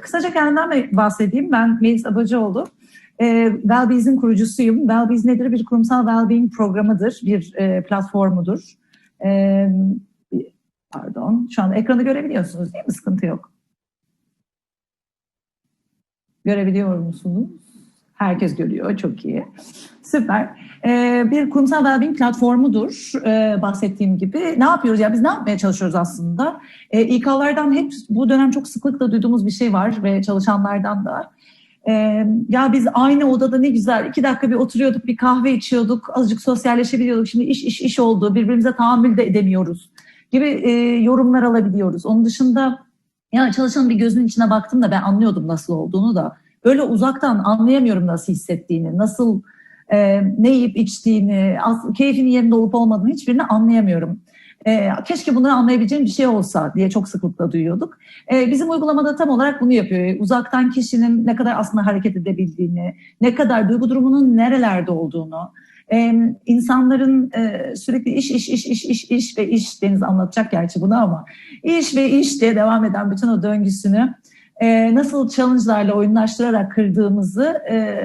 kısaca kendimden bahsedeyim. Ben Melis Abacıoğlu. E, Wellbeiz'in kurucusuyum. Wellbeiz nedir? Bir kurumsal wellbeing programıdır, bir e, platformudur. E, pardon, şu anda ekranı görebiliyorsunuz değil mi? Sıkıntı yok. Görebiliyor musunuz? Herkes görüyor, çok iyi. Süper. Ee, bir kurumsal wellbeing platformudur ee, bahsettiğim gibi. Ne yapıyoruz ya? Biz ne yapmaya çalışıyoruz aslında? Ee, İK'lardan hep bu dönem çok sıklıkla duyduğumuz bir şey var ve çalışanlardan da. Ee, ya biz aynı odada ne güzel iki dakika bir oturuyorduk, bir kahve içiyorduk, azıcık sosyalleşebiliyorduk. Şimdi iş iş iş oldu, birbirimize tahammül de edemiyoruz gibi e, yorumlar alabiliyoruz. Onun dışında ya çalışanın bir gözünün içine baktım da ben anlıyordum nasıl olduğunu da. Öyle uzaktan anlayamıyorum nasıl hissettiğini, nasıl e, ne yiyip içtiğini, az, keyfinin yerinde olup olmadığını hiçbirini anlayamıyorum. E, keşke bunları anlayabileceğim bir şey olsa diye çok sıklıkla duyuyorduk. E, bizim uygulamada tam olarak bunu yapıyor. Uzaktan kişinin ne kadar aslında hareket edebildiğini, ne kadar duygu durumunun nerelerde olduğunu, e, insanların e, sürekli iş, iş, iş, iş, iş, iş ve iş Deniz anlatacak gerçi bunu ama iş ve iş diye devam eden bütün o döngüsünü e, nasıl challenge'larla oyunlaştırarak kırdığımızı e,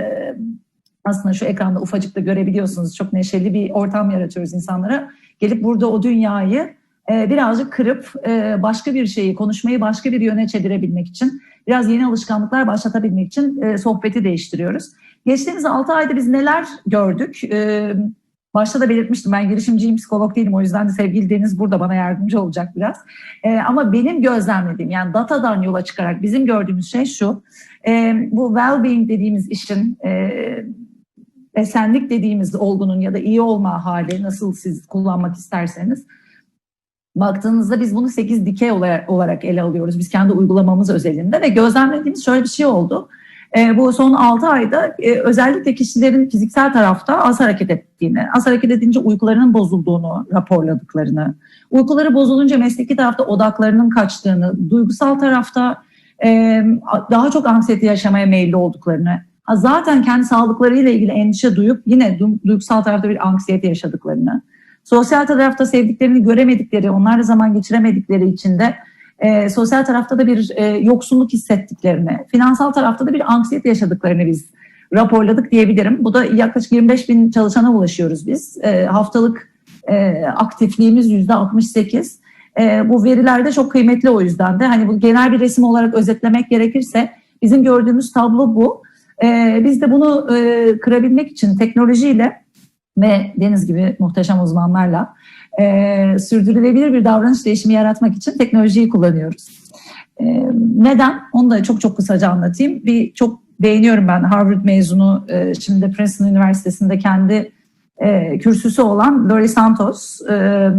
aslında şu ekranda ufacık da görebiliyorsunuz. Çok neşeli bir ortam yaratıyoruz insanlara. Gelip burada o dünyayı e, birazcık kırıp e, başka bir şeyi, konuşmayı başka bir yöne çevirebilmek için, biraz yeni alışkanlıklar başlatabilmek için e, sohbeti değiştiriyoruz. Geçtiğimiz 6 ayda biz neler gördük? E, başta da belirtmiştim ben girişimciyim, psikolog değilim. O yüzden de sevgili Deniz burada bana yardımcı olacak biraz. E, ama benim gözlemlediğim yani datadan yola çıkarak bizim gördüğümüz şey şu. E, bu well-being dediğimiz işin e, esenlik dediğimiz olgunun ya da iyi olma hali nasıl siz kullanmak isterseniz baktığınızda biz bunu 8 dikey olarak ele alıyoruz. Biz kendi uygulamamız özelinde ve gözlemlediğimiz şöyle bir şey oldu. E, bu son 6 ayda e, özellikle kişilerin fiziksel tarafta az hareket ettiğini, az hareket edince uykularının bozulduğunu raporladıklarını, uykuları bozulunca mesleki tarafta odaklarının kaçtığını, duygusal tarafta e, daha çok anksiyete yaşamaya meyilli olduklarını, zaten kendi sağlıklarıyla ilgili endişe duyup yine duygusal tarafta bir anksiyete yaşadıklarını, sosyal tarafta sevdiklerini göremedikleri, onlarla zaman geçiremedikleri için de e, sosyal tarafta da bir e, yoksunluk hissettiklerini, finansal tarafta da bir anksiyete yaşadıklarını biz raporladık diyebilirim. Bu da yaklaşık 25 bin çalışana ulaşıyoruz biz. E, haftalık e, aktifliğimiz yüzde 68. E, bu veriler de çok kıymetli o yüzden de. Hani bu genel bir resim olarak özetlemek gerekirse bizim gördüğümüz tablo bu. E, biz de bunu e, kırabilmek için teknolojiyle ve Deniz gibi muhteşem uzmanlarla e, sürdürülebilir bir davranış değişimi yaratmak için teknolojiyi kullanıyoruz. E, neden? Onu da çok çok kısaca anlatayım. Bir çok beğeniyorum ben Harvard mezunu, e, şimdi Princeton Üniversitesi'nde kendi e, kürsüsü olan Lori Santos. E,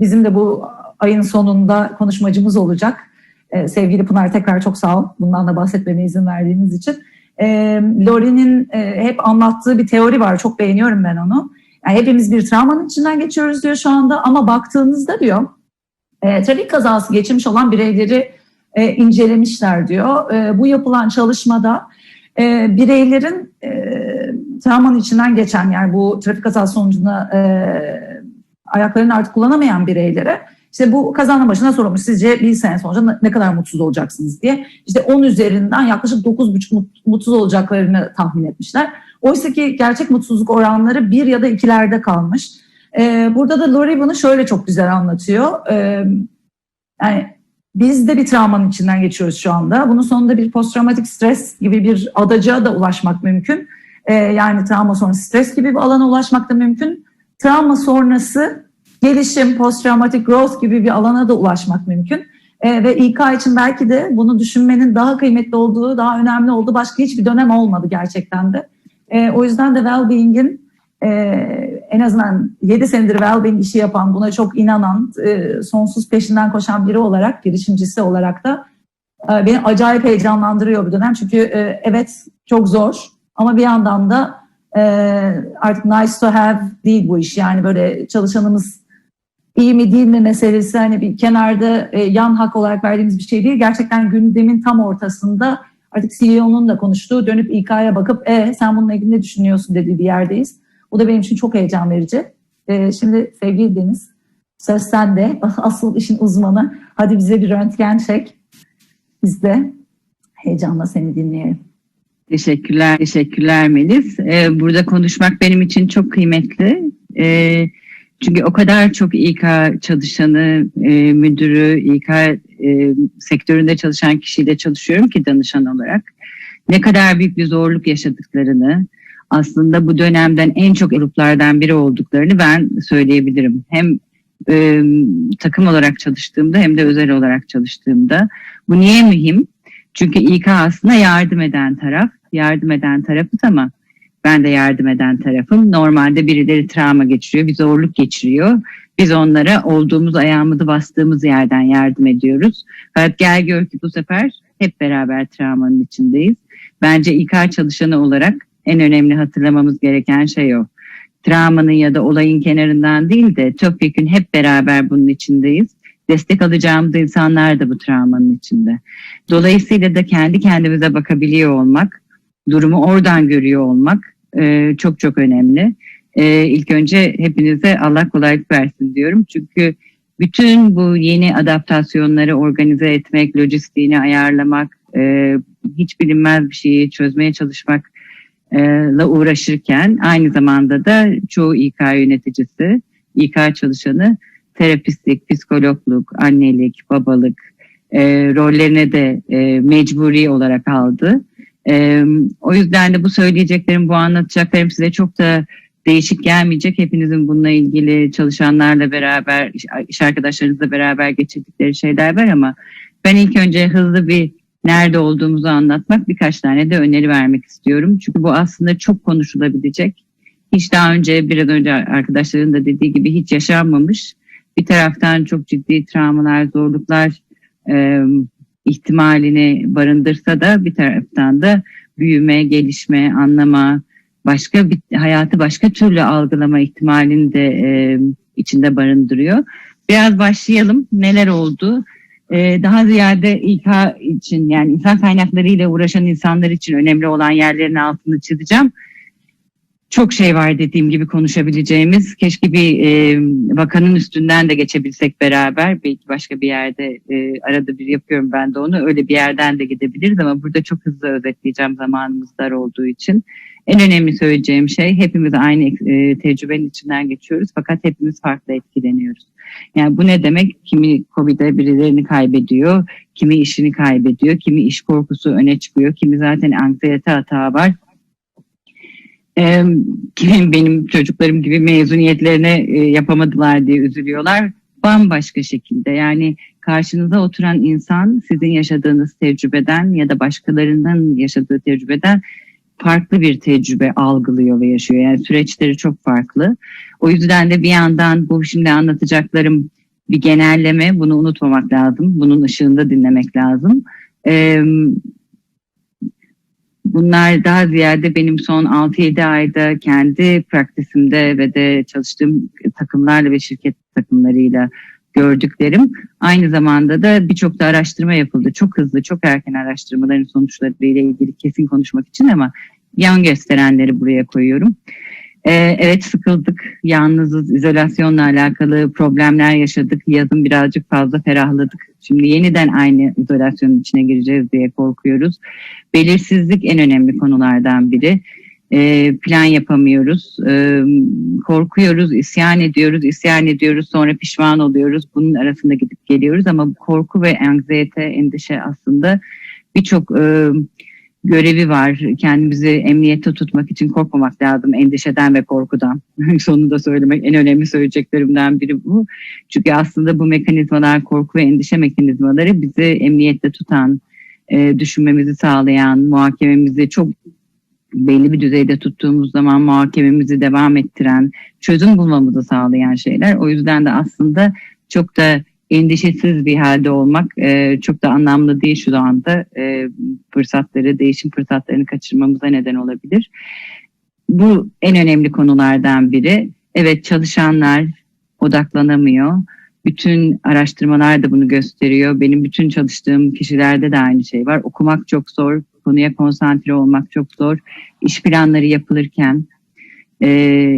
bizim de bu ayın sonunda konuşmacımız olacak. E, sevgili Pınar tekrar çok sağ ol. Bundan da bahsetmeme izin verdiğiniz için. E, Lori'nin e, hep anlattığı bir teori var. Çok beğeniyorum ben onu. Yani hepimiz bir travmanın içinden geçiyoruz diyor şu anda ama baktığınızda diyor e, trafik kazası geçirmiş olan bireyleri e, incelemişler diyor. E, bu yapılan çalışmada e, bireylerin e, travmanın içinden geçen yani bu trafik kazası sonucunda e, ayaklarını artık kullanamayan bireylere işte bu kazanın başına sorulmuş sizce bir sene sonra ne kadar mutsuz olacaksınız diye. İşte 10 üzerinden yaklaşık 9,5 mutsuz olacaklarını tahmin etmişler. Oysa ki gerçek mutsuzluk oranları bir ya da ikilerde kalmış. Ee, burada da Lori bunu şöyle çok güzel anlatıyor. Ee, yani biz de bir travmanın içinden geçiyoruz şu anda. Bunun sonunda bir posttraumatik stres gibi bir adacığa da ulaşmak mümkün. Ee, yani travma sonrası stres gibi bir alana ulaşmak da mümkün. Travma sonrası gelişim, posttraumatic growth gibi bir alana da ulaşmak mümkün. E, ve İK için belki de bunu düşünmenin daha kıymetli olduğu, daha önemli olduğu başka hiçbir dönem olmadı gerçekten de. E, o yüzden de well-being'in e, en azından 7 senedir well-being işi yapan, buna çok inanan, e, sonsuz peşinden koşan biri olarak, girişimcisi olarak da e, beni acayip heyecanlandırıyor bu dönem. Çünkü e, evet çok zor ama bir yandan da e, artık nice to have değil bu iş. Yani böyle çalışanımız iyi mi değil mi meselesi hani bir kenarda e, yan hak olarak verdiğimiz bir şey değil. Gerçekten gündemin tam ortasında artık CEO'nun da konuştuğu dönüp İK'ya bakıp e sen bununla ilgili ne düşünüyorsun dediği bir yerdeyiz. Bu da benim için çok heyecan verici. E, şimdi sevgili Deniz söz sende asıl işin uzmanı. Hadi bize bir röntgen çek. Bizde. Heyecanla seni dinleyelim. Teşekkürler, teşekkürler Melis. Ee, burada konuşmak benim için çok kıymetli. Ee, çünkü o kadar çok İK çalışanı, e, müdürü, İK e, sektöründe çalışan kişiyle çalışıyorum ki danışan olarak. Ne kadar büyük bir zorluk yaşadıklarını, aslında bu dönemden en çok gruplardan biri olduklarını ben söyleyebilirim. Hem e, takım olarak çalıştığımda hem de özel olarak çalıştığımda. Bu niye mühim? Çünkü İK aslında yardım eden taraf, yardım eden tarafız ama ben de yardım eden tarafım. Normalde birileri travma geçiriyor, bir zorluk geçiriyor. Biz onlara olduğumuz ayağımızı bastığımız yerden yardım ediyoruz. Fakat gel gör ki bu sefer hep beraber travmanın içindeyiz. Bence İK çalışanı olarak en önemli hatırlamamız gereken şey o. Travmanın ya da olayın kenarından değil de topyekün hep beraber bunun içindeyiz. Destek alacağımız insanlar da bu travmanın içinde. Dolayısıyla da kendi kendimize bakabiliyor olmak, durumu oradan görüyor olmak e, çok çok önemli. E, ilk önce hepinize Allah kolaylık versin diyorum. Çünkü bütün bu yeni adaptasyonları organize etmek, lojistiğini ayarlamak, e, hiç bilinmez bir şeyi çözmeye çalışmak ile uğraşırken aynı zamanda da çoğu İK yöneticisi, İK çalışanı terapistlik, psikologluk, annelik, babalık e, rollerine de e, mecburi olarak aldı. E, o yüzden de bu söyleyeceklerim, bu anlatacaklarım size çok da değişik gelmeyecek. Hepinizin bununla ilgili çalışanlarla beraber, iş arkadaşlarınızla beraber geçirdikleri şeyler var ama ben ilk önce hızlı bir nerede olduğumuzu anlatmak, birkaç tane de öneri vermek istiyorum. Çünkü bu aslında çok konuşulabilecek. Hiç daha önce biraz önce arkadaşların da dediği gibi hiç yaşanmamış. Bir taraftan çok ciddi travmalar, zorluklar ihtimalini barındırsa da bir taraftan da büyüme, gelişme, anlama, başka bir hayatı başka türlü algılama ihtimalini de e, içinde barındırıyor. Biraz başlayalım. Neler oldu? Ee, daha ziyade İK için yani insan kaynakları ile uğraşan insanlar için önemli olan yerlerin altını çizeceğim. Çok şey var dediğim gibi konuşabileceğimiz. Keşke bir e, bakanın üstünden de geçebilsek beraber. Belki başka bir yerde e, arada bir yapıyorum ben de onu. Öyle bir yerden de gidebiliriz ama burada çok hızlı özetleyeceğim zamanımız dar olduğu için. En önemli söyleyeceğim şey hepimiz aynı e, tecrübenin içinden geçiyoruz fakat hepimiz farklı etkileniyoruz. Yani bu ne demek? Kimi COVID'e birilerini kaybediyor, kimi işini kaybediyor, kimi iş korkusu öne çıkıyor, kimi zaten anksiyete hata var. Kimi benim çocuklarım gibi mezuniyetlerine e, yapamadılar diye üzülüyorlar. Bambaşka şekilde yani karşınıza oturan insan sizin yaşadığınız tecrübeden ya da başkalarının yaşadığı tecrübeden farklı bir tecrübe algılıyor ve yaşıyor. Yani süreçleri çok farklı. O yüzden de bir yandan bu şimdi anlatacaklarım bir genelleme. Bunu unutmamak lazım. Bunun ışığında dinlemek lazım. Ee, bunlar daha ziyade benim son 6-7 ayda kendi praktisimde ve de çalıştığım takımlarla ve şirket takımlarıyla gördüklerim. Aynı zamanda da birçok da araştırma yapıldı. Çok hızlı, çok erken araştırmaların sonuçları ile ilgili kesin konuşmak için ama yan gösterenleri buraya koyuyorum. Ee, evet sıkıldık, yalnızız, izolasyonla alakalı problemler yaşadık. Yazın birazcık fazla ferahladık. Şimdi yeniden aynı izolasyonun içine gireceğiz diye korkuyoruz. Belirsizlik en önemli konulardan biri e, plan yapamıyoruz, e, korkuyoruz, isyan ediyoruz, isyan ediyoruz, sonra pişman oluyoruz. Bunun arasında gidip geliyoruz ama korku ve anksiyete, endişe aslında birçok e, görevi var. Kendimizi emniyette tutmak için korkmamak lazım endişeden ve korkudan. Sonunda söylemek en önemli söyleyeceklerimden biri bu. Çünkü aslında bu mekanizmalar, korku ve endişe mekanizmaları bizi emniyette tutan, e, düşünmemizi sağlayan, muhakememizi çok belli bir düzeyde tuttuğumuz zaman muhakememizi devam ettiren, çözüm bulmamızı sağlayan şeyler. O yüzden de aslında çok da endişesiz bir halde olmak e, çok da anlamlı değil şu anda. E, fırsatları, değişim fırsatlarını kaçırmamıza neden olabilir. Bu en önemli konulardan biri. Evet çalışanlar odaklanamıyor. Bütün araştırmalar da bunu gösteriyor. Benim bütün çalıştığım kişilerde de aynı şey var. Okumak çok zor, konuya konsantre olmak çok zor. İş planları yapılırken, e,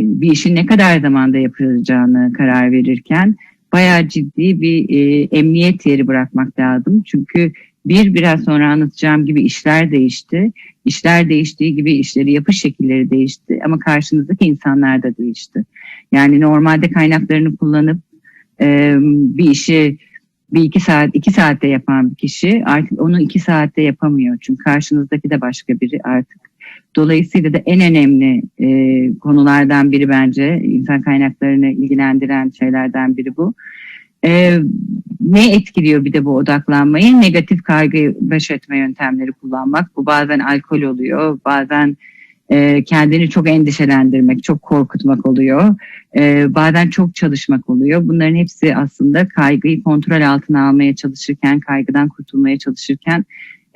bir işin ne kadar zamanda yapılacağını karar verirken bayağı ciddi bir e, emniyet yeri bırakmak lazım. Çünkü Bir, biraz sonra anlatacağım gibi işler değişti. İşler değiştiği gibi işleri yapış şekilleri değişti ama karşınızdaki insanlar da değişti. Yani normalde kaynaklarını kullanıp e, bir işi bir iki saat, iki saatte yapan bir kişi artık onu iki saatte yapamıyor. Çünkü karşınızdaki de başka biri artık. Dolayısıyla da en önemli e, konulardan biri bence insan kaynaklarını ilgilendiren şeylerden biri bu. E, ne etkiliyor bir de bu odaklanmayı? Negatif kaygı baş etme yöntemleri kullanmak. Bu bazen alkol oluyor, bazen e, kendini çok endişelendirmek, çok korkutmak oluyor. E, bazen çok çalışmak oluyor. Bunların hepsi aslında kaygıyı kontrol altına almaya çalışırken, kaygıdan kurtulmaya çalışırken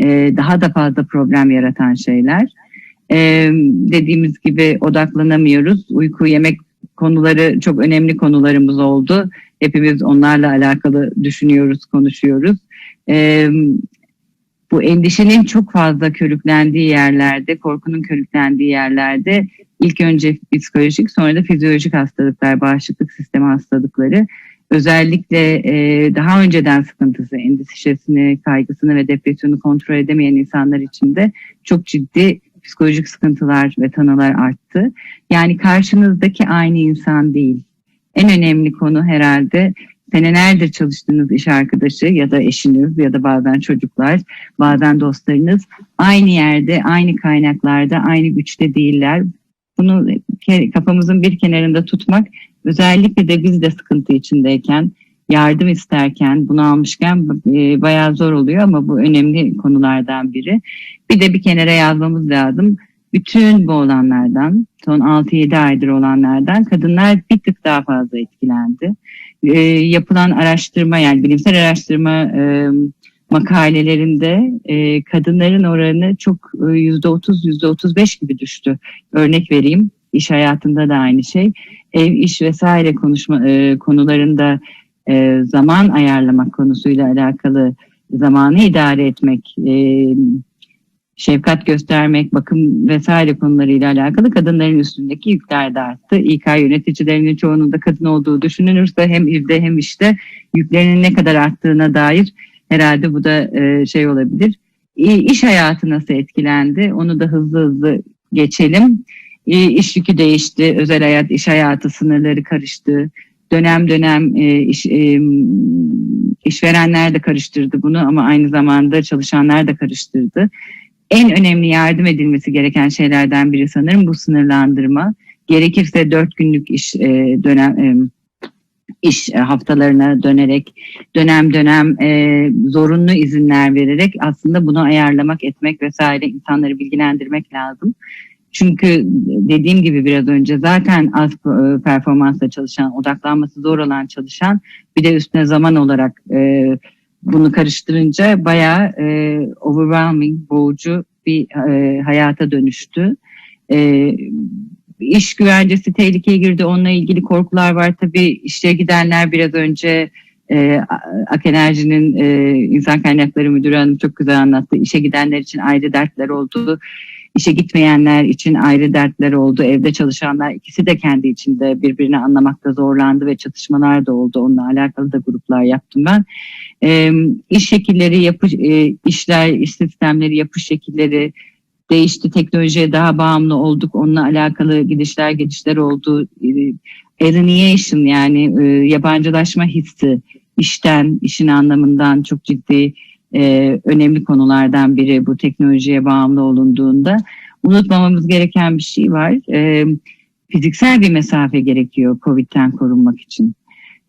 e, daha da fazla problem yaratan şeyler. E, dediğimiz gibi odaklanamıyoruz. Uyku, yemek konuları çok önemli konularımız oldu. Hepimiz onlarla alakalı düşünüyoruz, konuşuyoruz. E, bu endişenin çok fazla körüklendiği yerlerde, korkunun körüklendiği yerlerde ilk önce psikolojik sonra da fizyolojik hastalıklar, bağışıklık sistemi hastalıkları özellikle e, daha önceden sıkıntısı, endişesini, kaygısını ve depresyonu kontrol edemeyen insanlar için de çok ciddi psikolojik sıkıntılar ve tanılar arttı. Yani karşınızdaki aynı insan değil. En önemli konu herhalde senelerdir çalıştığınız iş arkadaşı ya da eşiniz ya da bazen çocuklar, bazen dostlarınız aynı yerde, aynı kaynaklarda, aynı güçte değiller. Bunu kafamızın bir kenarında tutmak özellikle de biz de sıkıntı içindeyken, yardım isterken, bunu almışken e, bayağı zor oluyor ama bu önemli konulardan biri. Bir de bir kenara yazmamız lazım. Bütün bu olanlardan, son 6-7 aydır olanlardan kadınlar bir tık daha fazla etkilendi. E, yapılan araştırma yani bilimsel araştırma e, makalelerinde e, kadınların oranı çok yüzde otuz yüzde otuz beş gibi düştü. Örnek vereyim iş hayatında da aynı şey. Ev, iş vesaire konuşma e, konularında e, zaman ayarlamak konusuyla alakalı zamanı idare etmek, e, şefkat göstermek, bakım vesaire konularıyla alakalı kadınların üstündeki yükler de arttı. İK yöneticilerinin çoğunun da kadın olduğu düşünülürse hem evde hem işte yüklerinin ne kadar arttığına dair herhalde bu da e, şey olabilir. İş hayatı nasıl etkilendi? Onu da hızlı hızlı geçelim. İş yükü değişti, özel hayat, iş hayatı sınırları karıştı. Dönem dönem e, iş, e, işverenler de karıştırdı bunu ama aynı zamanda çalışanlar da karıştırdı en önemli yardım edilmesi gereken şeylerden biri sanırım bu sınırlandırma. Gerekirse dört günlük iş e, dönem e, iş haftalarına dönerek dönem dönem e, zorunlu izinler vererek aslında bunu ayarlamak etmek vesaire insanları bilgilendirmek lazım. Çünkü dediğim gibi biraz önce zaten az e, performansla çalışan, odaklanması zor olan çalışan bir de üstüne zaman olarak e, bunu karıştırınca bayağı e, overwhelming, boğucu bir e, hayata dönüştü. E, iş güvencesi tehlikeye girdi. Onunla ilgili korkular var. Tabii işe gidenler biraz önce e, Ak Enerji'nin e, insan kaynakları müdürü hanım çok güzel anlattı. İşe gidenler için ayrı dertler oldu. İşe gitmeyenler için ayrı dertler oldu. Evde çalışanlar ikisi de kendi içinde birbirini anlamakta zorlandı ve çatışmalar da oldu. Onunla alakalı da gruplar yaptım ben. E, iş şekilleri, yapış, e, işler, iş sistemleri, yapış şekilleri değişti. Teknolojiye daha bağımlı olduk. Onunla alakalı gidişler gelişler oldu. E, alienation yani e, yabancılaşma hissi işten, işin anlamından çok ciddi e, önemli konulardan biri bu teknolojiye bağımlı olunduğunda. Unutmamamız gereken bir şey var. E, fiziksel bir mesafe gerekiyor COVID'den korunmak için.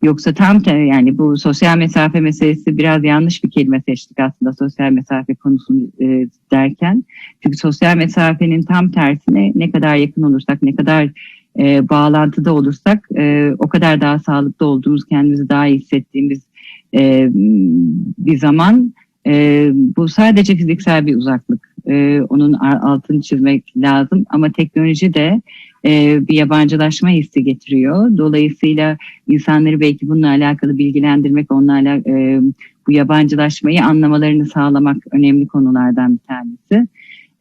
Yoksa tam yani bu sosyal mesafe meselesi biraz yanlış bir kelime seçtik aslında sosyal mesafe konusunu e, derken. Çünkü sosyal mesafenin tam tersine ne kadar yakın olursak, ne kadar e, bağlantıda olursak e, o kadar daha sağlıklı olduğumuz, kendimizi daha iyi hissettiğimiz e, bir zaman. E, bu sadece fiziksel bir uzaklık. E, onun altını çizmek lazım ama teknoloji de e, bir yabancılaşma hissi getiriyor. Dolayısıyla insanları belki bununla alakalı bilgilendirmek, onlarla e, bu yabancılaşmayı anlamalarını sağlamak önemli konulardan bir tanesi.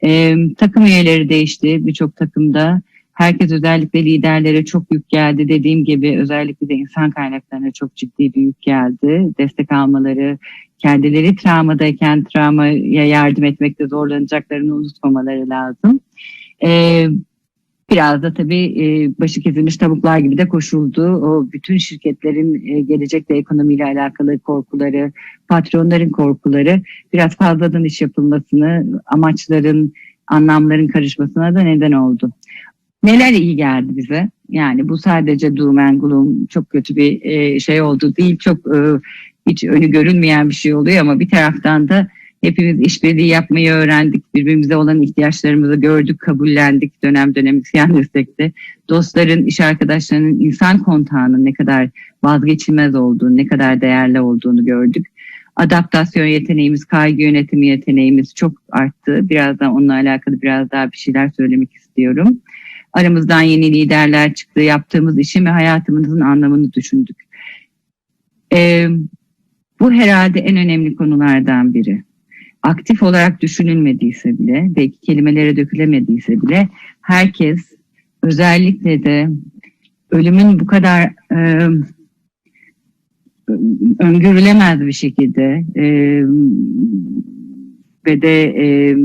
E, takım üyeleri değişti. Birçok takımda herkes özellikle liderlere çok yük geldi. Dediğim gibi özellikle de insan kaynaklarına çok ciddi bir yük geldi. Destek almaları, kendileri travmadayken travmaya yardım etmekte zorlanacaklarını unutmamaları lazım. E, biraz da tabii e, başı kesilmiş tavuklar gibi de koşuldu. O bütün şirketlerin e, gelecekte ekonomiyle alakalı korkuları, patronların korkuları biraz fazladan iş yapılmasını, amaçların, anlamların karışmasına da neden oldu. Neler iyi geldi bize? Yani bu sadece doom and gloom çok kötü bir e, şey oldu değil. Çok e, hiç önü görünmeyen bir şey oluyor ama bir taraftan da hepimiz işbirliği yapmayı öğrendik. Birbirimize olan ihtiyaçlarımızı gördük, kabullendik dönem dönem isyan destekte. Dostların, iş arkadaşlarının insan kontağının ne kadar vazgeçilmez olduğunu, ne kadar değerli olduğunu gördük. Adaptasyon yeteneğimiz, kaygı yönetimi yeteneğimiz çok arttı. Birazdan onunla alakalı biraz daha bir şeyler söylemek istiyorum. Aramızdan yeni liderler çıktı. Yaptığımız işin ve hayatımızın anlamını düşündük. Ee, bu herhalde en önemli konulardan biri. Aktif olarak düşünülmediyse bile, belki kelimelere dökülemediyse bile herkes özellikle de ölümün bu kadar e, öngörülemez bir şekilde e, ve de e,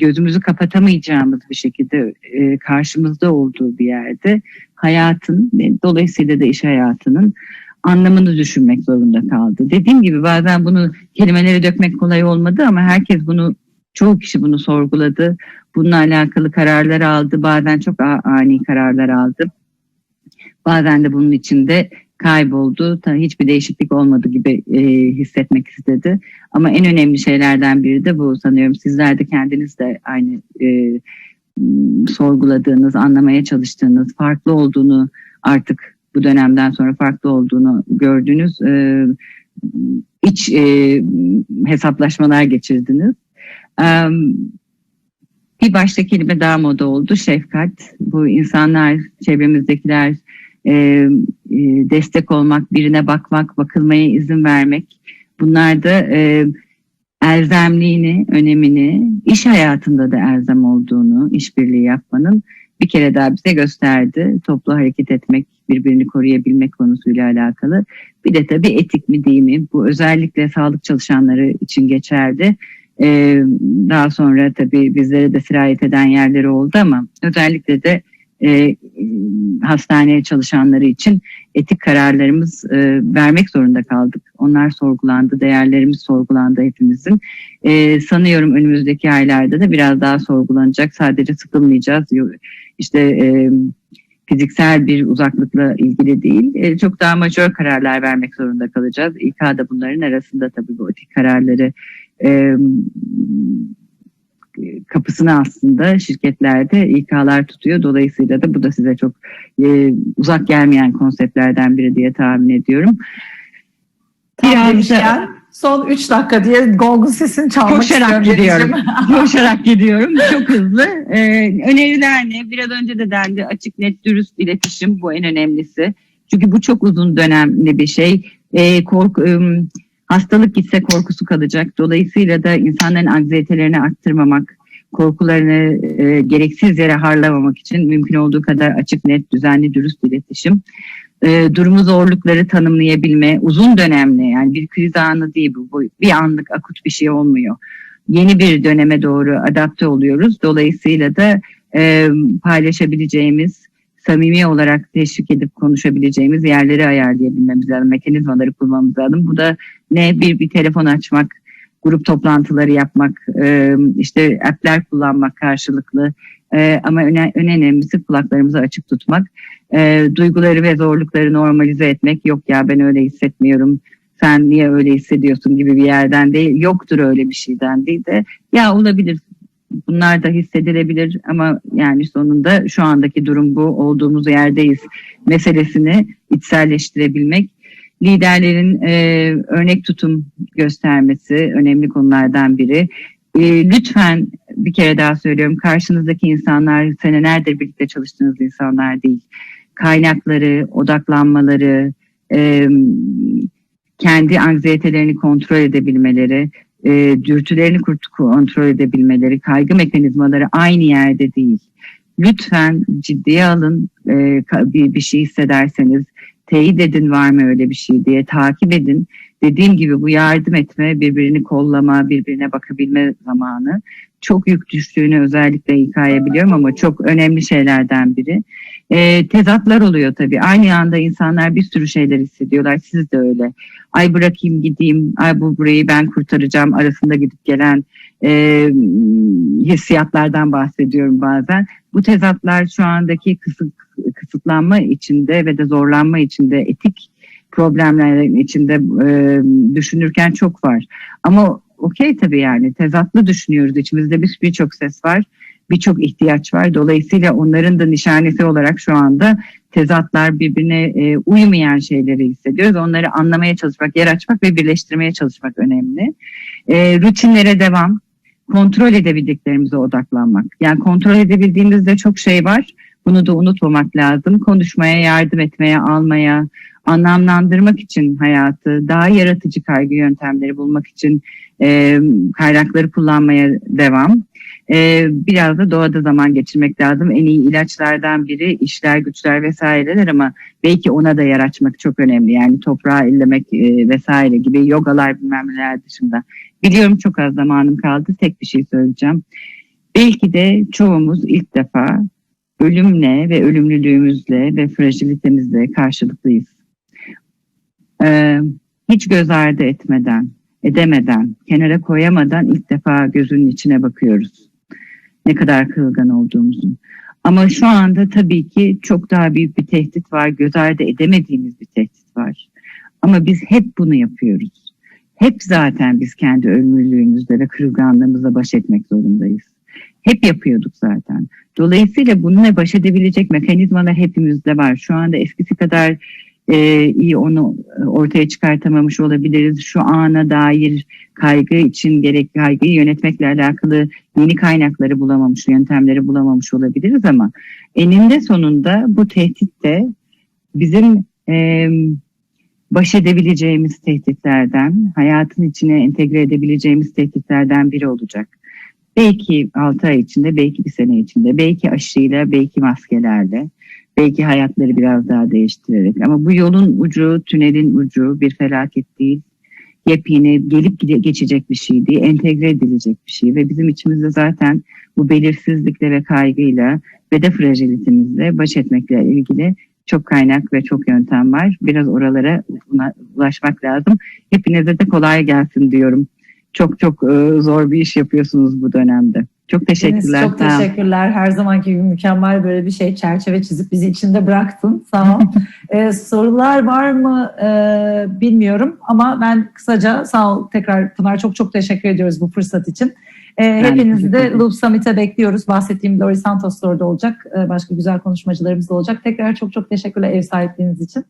gözümüzü kapatamayacağımız bir şekilde e, karşımızda olduğu bir yerde hayatın dolayısıyla da iş hayatının anlamını düşünmek zorunda kaldı. Dediğim gibi bazen bunu kelimelere dökmek kolay olmadı ama herkes bunu çoğu kişi bunu sorguladı. Bununla alakalı kararlar aldı. Bazen çok ani kararlar aldı. Bazen de bunun içinde kayboldu. Hiçbir değişiklik olmadı gibi e, hissetmek istedi. Ama en önemli şeylerden biri de bu sanıyorum. Sizler de kendiniz de aynı e, sorguladığınız, anlamaya çalıştığınız, farklı olduğunu artık bu dönemden sonra farklı olduğunu gördüğünüz e, iç e, hesaplaşmalar geçirdiniz. E, bir başta kelime daha moda oldu, şefkat. Bu insanlar, çevremizdekiler, e, e, destek olmak, birine bakmak, bakılmaya izin vermek. Bunlar da e, elzemliğini, önemini, iş hayatında da elzem olduğunu, işbirliği yapmanın bir kere daha bize gösterdi. Toplu hareket etmek, birbirini koruyabilmek konusuyla alakalı. Bir de tabii etik mi değil mi? Bu özellikle sağlık çalışanları için geçerli. Ee, daha sonra tabii bizlere de sirayet eden yerleri oldu ama özellikle de e, hastaneye çalışanları için etik kararlarımız e, vermek zorunda kaldık. Onlar sorgulandı, değerlerimiz sorgulandı hepimizin. E, sanıyorum önümüzdeki aylarda da biraz daha sorgulanacak. Sadece sıkılmayacağız. İşte e, fiziksel bir uzaklıkla ilgili değil, e, çok daha majör kararlar vermek zorunda kalacağız. İK da bunların arasında tabii bu etik kararları e, kapısını aslında şirketlerde İK'lar tutuyor. Dolayısıyla da bu da size çok e, uzak gelmeyen konseptlerden biri diye tahmin ediyorum. Tam Biraz demişken, son 3 dakika diye Golgun sesini çalmak koşarak gidiyorum. koşarak gidiyorum. Çok hızlı. Ee, öneriler ne? Biraz önce de dendi. Açık, net, dürüst iletişim bu en önemlisi. Çünkü bu çok uzun dönemli bir şey. Ee, korku, ım, hastalık gitse korkusu kalacak. Dolayısıyla da insanların anksiyetelerini arttırmamak, korkularını e, gereksiz yere harlamamak için mümkün olduğu kadar açık, net, düzenli, dürüst iletişim. E, durumu zorlukları tanımlayabilme, uzun dönemli yani bir kriz anı değil bu, bu bir anlık akut bir şey olmuyor. Yeni bir döneme doğru adapte oluyoruz. Dolayısıyla da e, paylaşabileceğimiz, samimi olarak teşvik edip konuşabileceğimiz yerleri ayarlayabilmemiz lazım, mekanizmaları kurmamız lazım. Bu da ne bir bir telefon açmak, grup toplantıları yapmak, e, işte app'ler kullanmak karşılıklı e, ama öne, önemlisi kulaklarımızı açık tutmak, e, duyguları ve zorlukları normalize etmek. Yok ya ben öyle hissetmiyorum, sen niye öyle hissediyorsun gibi bir yerden değil, yoktur öyle bir şeyden değil de ya olabilir bunlar da hissedilebilir ama yani sonunda şu andaki durum bu olduğumuz yerdeyiz meselesini içselleştirebilmek liderlerin e, örnek tutum göstermesi önemli konulardan biri. E, lütfen bir kere daha söylüyorum karşınızdaki insanlar senelerdir birlikte çalıştığınız insanlar değil. Kaynakları, odaklanmaları, e, kendi anksiyetelerini kontrol edebilmeleri, e, dürtülerini kontrol edebilmeleri, kaygı mekanizmaları aynı yerde değil. Lütfen ciddiye alın e, bir, bir şey hissederseniz teyit edin var mı öyle bir şey diye takip edin. dediğim gibi bu yardım etme, birbirini kollama, birbirine bakabilme zamanı çok yük düştüğünü özellikle İK'ya biliyorum ama çok önemli şeylerden biri. E, tezatlar oluyor tabii. Aynı anda insanlar bir sürü şeyler hissediyorlar. Siz de öyle. Ay bırakayım gideyim, ay bu burayı ben kurtaracağım arasında gidip gelen e, hissiyatlardan bahsediyorum bazen. Bu tezatlar şu andaki kısıt, kısıtlanma içinde ve de zorlanma içinde etik problemlerin içinde e, düşünürken çok var. Ama okey tabii yani tezatlı düşünüyoruz. İçimizde bir birçok ses var. Birçok ihtiyaç var. Dolayısıyla onların da nişanesi olarak şu anda tezatlar birbirine e, uymayan şeyleri hissediyoruz. Onları anlamaya çalışmak, yer açmak ve birleştirmeye çalışmak önemli. E, rutinlere devam kontrol edebildiklerimize odaklanmak. Yani kontrol edebildiğimizde çok şey var. Bunu da unutmamak lazım. Konuşmaya, yardım etmeye, almaya, anlamlandırmak için hayatı, daha yaratıcı kaygı yöntemleri bulmak için e, kaynakları kullanmaya devam. E, biraz da doğada zaman geçirmek lazım. En iyi ilaçlardan biri işler, güçler vesaireler ama belki ona da yer açmak çok önemli. Yani toprağı ellemek e, vesaire gibi yogalar bilmem neler dışında. Biliyorum çok az zamanım kaldı. Tek bir şey söyleyeceğim. Belki de çoğumuz ilk defa ölümle ve ölümlülüğümüzle ve fragilitemizle karşılıklıyız. Ee, hiç göz ardı etmeden, edemeden, kenara koyamadan ilk defa gözünün içine bakıyoruz. Ne kadar kırılgan olduğumuzu. Ama şu anda tabii ki çok daha büyük bir tehdit var. Göz ardı edemediğimiz bir tehdit var. Ama biz hep bunu yapıyoruz. Hep zaten biz kendi ölümlülüğümüzle ve kırılganlığımızla baş etmek zorundayız. Hep yapıyorduk zaten. Dolayısıyla bununla baş edebilecek mekanizmalar hepimizde var. Şu anda eskisi kadar e, iyi onu ortaya çıkartamamış olabiliriz. Şu ana dair kaygı için gerek kaygıyı yönetmekle alakalı yeni kaynakları bulamamış, yöntemleri bulamamış olabiliriz ama eninde sonunda bu tehdit de bizim e, baş edebileceğimiz tehditlerden, hayatın içine entegre edebileceğimiz tehditlerden biri olacak. Belki 6 ay içinde, belki bir sene içinde, belki aşıyla, belki maskelerle, belki hayatları biraz daha değiştirerek. Ama bu yolun ucu, tünelin ucu bir felaket değil. Yepyeni gelip geçecek bir şey değil, entegre edilecek bir şey. Ve bizim içimizde zaten bu belirsizlikle ve kaygıyla ve de fragilitemizle baş etmekle ilgili çok kaynak ve çok yöntem var. Biraz oralara ulaşmak lazım. Hepinize de kolay gelsin diyorum. Çok çok zor bir iş yapıyorsunuz bu dönemde. Çok teşekkürler. Deniz, çok teşekkürler. Her zamanki gibi mükemmel böyle bir şey çerçeve çizip bizi içinde bıraktın. Sağ ol. ee, sorular var mı ee, bilmiyorum ama ben kısaca sağ ol tekrar Pınar çok çok teşekkür ediyoruz bu fırsat için. Ee, hepinizi de Loop Summit'e bekliyoruz. Bahsettiğim Lori Santos da orada olacak. Ee, başka güzel konuşmacılarımız da olacak. Tekrar çok çok teşekkürler ev sahipliğiniz için.